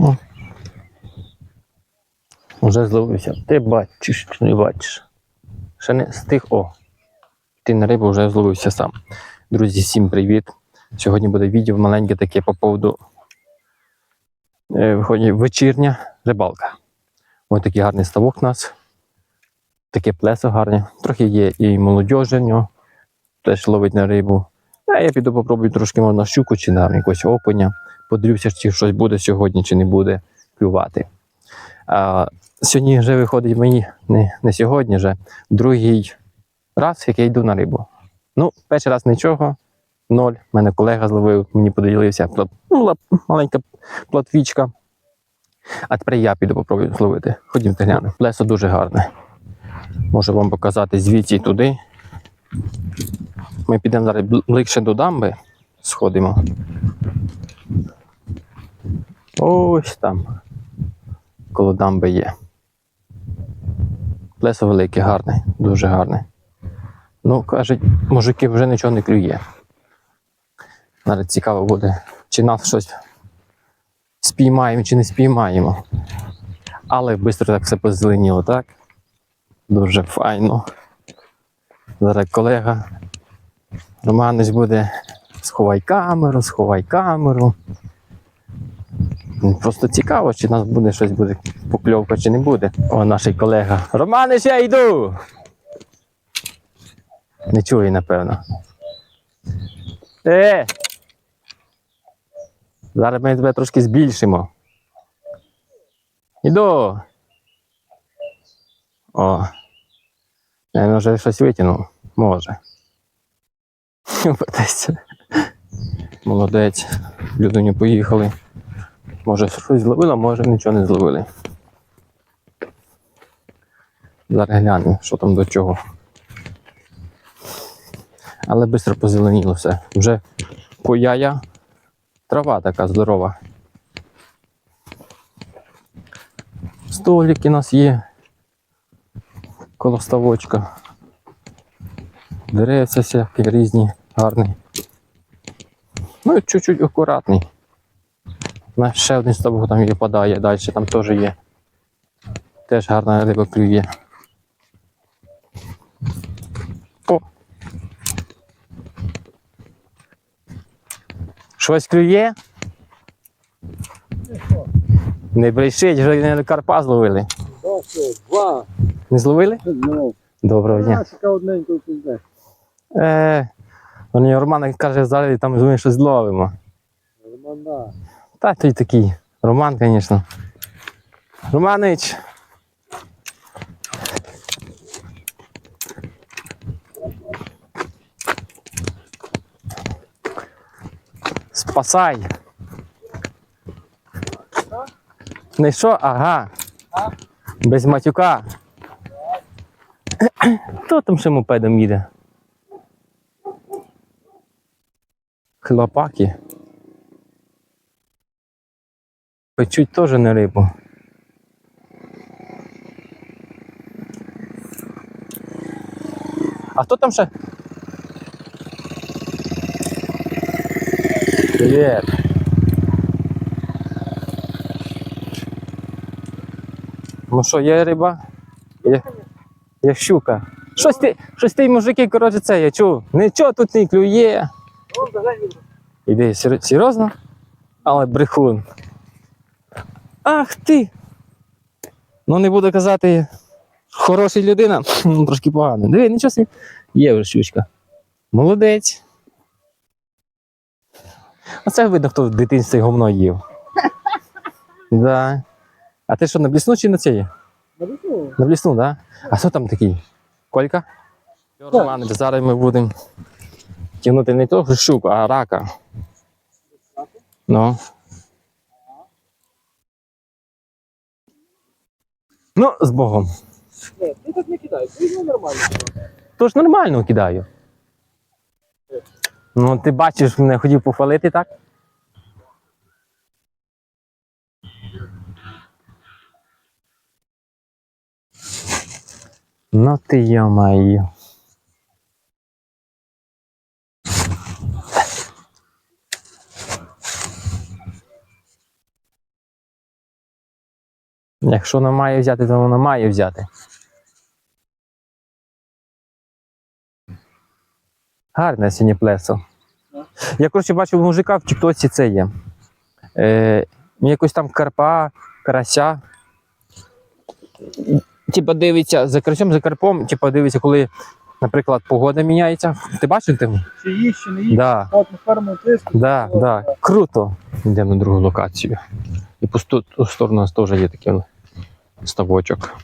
О. Уже зловився. Ти бачиш чи не бачиш? Ще не стих. О. Ти на рибу вже зловився сам. Друзі, всім привіт. Сьогодні буде відео маленьке таке по поводу е, виходить вечірня рибалка. Ось такий гарний ставок у нас. Таке плесо гарне. Трохи є і молодіжі в нього. Теж ловить на рибу. А я піду попробую трошки можна щуку чи на якогось окуня. Подивлюся, чи щось буде сьогодні, чи не буде клювати. А, сьогодні вже виходить мені не, не сьогодні, вже другий раз, як я йду на рибу. Ну, перший раз нічого, ноль. Мене колега зловив, мені поділився плат, ну, маленька платвічка. А тепер я піду попробую зловити. Ходімте глянемо. Плесо дуже гарне. Можу вам показати звідси туди. Ми підемо зараз бл- ближче до дамби, сходимо. Ось там. Коло дамби є. Плесо велике, гарне, дуже гарне. Ну, кажуть, мужики вже нічого не клює. Навіть цікаво буде, чи нас щось спіймаємо, чи не спіймаємо. Але швидко так все позеленіло, так? Дуже файно. Зараз колега Романич буде сховай камеру, сховай камеру. Просто цікаво, чи нас буде щось буде покльовка, чи не буде. О, наш колега. Романич, я йду! Не чує, напевно. Е! Зараз ми тебе трошки збільшимо. Іду. О. Я може щось витягнув. Може. Молодець. Людині поїхали. Може щось зловила, може нічого не зловили. Зараз глянемо, що там до чого. Але швидко позеленіло все. Вже пояя трава така здорова. Столики у нас є. Коло ставочка. Деревця всякі різні, гарні. Ну і чуть-чуть акуратний. На ще один ставок там випадає, далі там теж є. Теж гарна риба клює. О! Щось клює? Не брешіть, вже не карпа зловили. Два. Не зловили? Ну, Доброго дня. Одненько. Е, Роман каже, зараз там ми щось зловимо. Романа. Та той такий. Роман, звісно. Романич. Спасай. Не що? Ага. Без матюка. Хто там ще мопедом їде? Хлопаки. Печуть теж не рибу. А хто там ще? Привіт. Ну що, є риба? Є, є щука. Щось ти, щось ти, мужики, коротше, це я чув. Нічого тут не клює. Іди, серйозно? Але брехун. Ах ти! Ну не буду казати, хороша людина, ну, трошки погано. Диви, нічого собі. Є вже щучка. Молодець. Оце видно, хто в дитинстві говно їв. Да. А ти що, на блісну чи на цієї? На блісну, На блісну, так? Да? А що там такий? Колька? Романе, зараз ми будемо тягнути не того щуку, а рака. Ну. Ну, з Богом. Ні, ти так не кидай, ти не нормально. Тож нормально кидаю. Ну, ти бачиш, мене хотів похвалити, так? Ну ти йо-моє. Якщо вона має взяти, то вона має взяти. Гарне сьогодні плесо. Я, коротше, бачив мужика в Тіктоці це є. Е, якось там карпа, карася. Типа дивиться за карасем, за карпом, типа дивиться, коли, наприклад, погода міняється. Ти бачив тим? Чи їсть, чи не їсть? Да. От ферму тиску. Да, да. Круто. Йдемо на другу локацію. І по ту, сторону у нас теж є такий ставочок.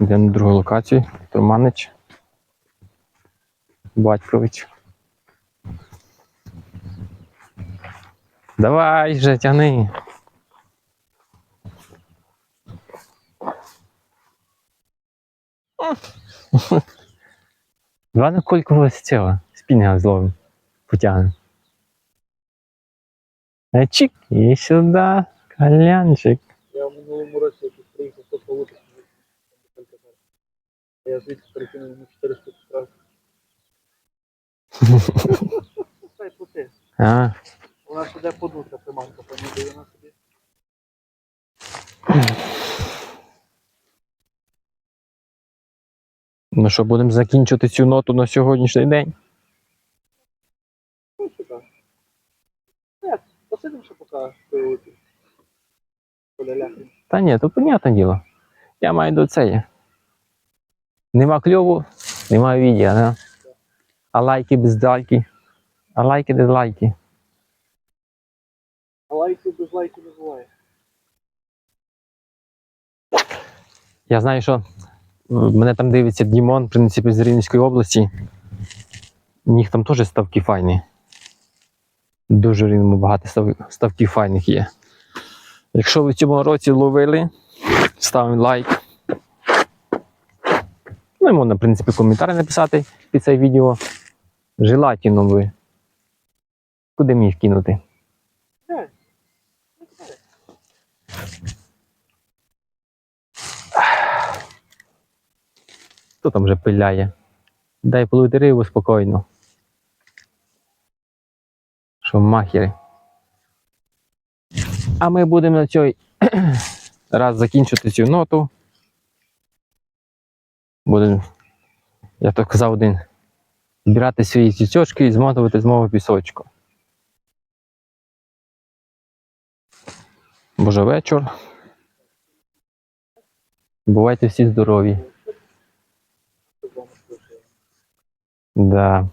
Йдемо на другу локацію. Турманич. Батькович. Давай вже тяни. Два на колького з цього спінга зловим. Потягнемо. Е, Чик, і сюди, калянчик. Минулому році тут приїхав по полутися. Я звідси перекинув йому 400 штраф. Пускай плати. Вона ж іде подута приманка, помідує вона собі. ну що, будемо закінчувати цю ноту на сьогоднішній день. Ну, сюди. Нет, посидимо ще поки пивути. Та ні, то понятне діло. Я маю до це. Нема кльову, нема відео, да? А лайки без дальки. А лайки дизлайки. А лайків без лайків не буває. Я знаю, що мене там дивиться Дімон, в принципі, з Рівненської області. У них там теж ставки файні. Дуже в Рівному багато став- ставків файних є. Якщо ви в цьому році ловили, ставимо лайк. Ну і можна, в принципі, коментар написати під це відео. Желательно ви. Куди мені вкинути? Хто там вже пиляє? Дай половити рибу спокійно. Що махери. А ми будемо на цій раз закінчити цю ноту. Будемо, я то казав один, збирати свої цічочки і змотувати з мого пісочку. Боже вечір. Бувайте всі здорові. Да.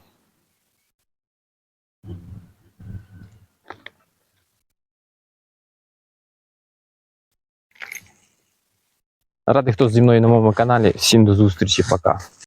Радий, хто зі мною на моєму каналі. Всім до зустрічі, пока.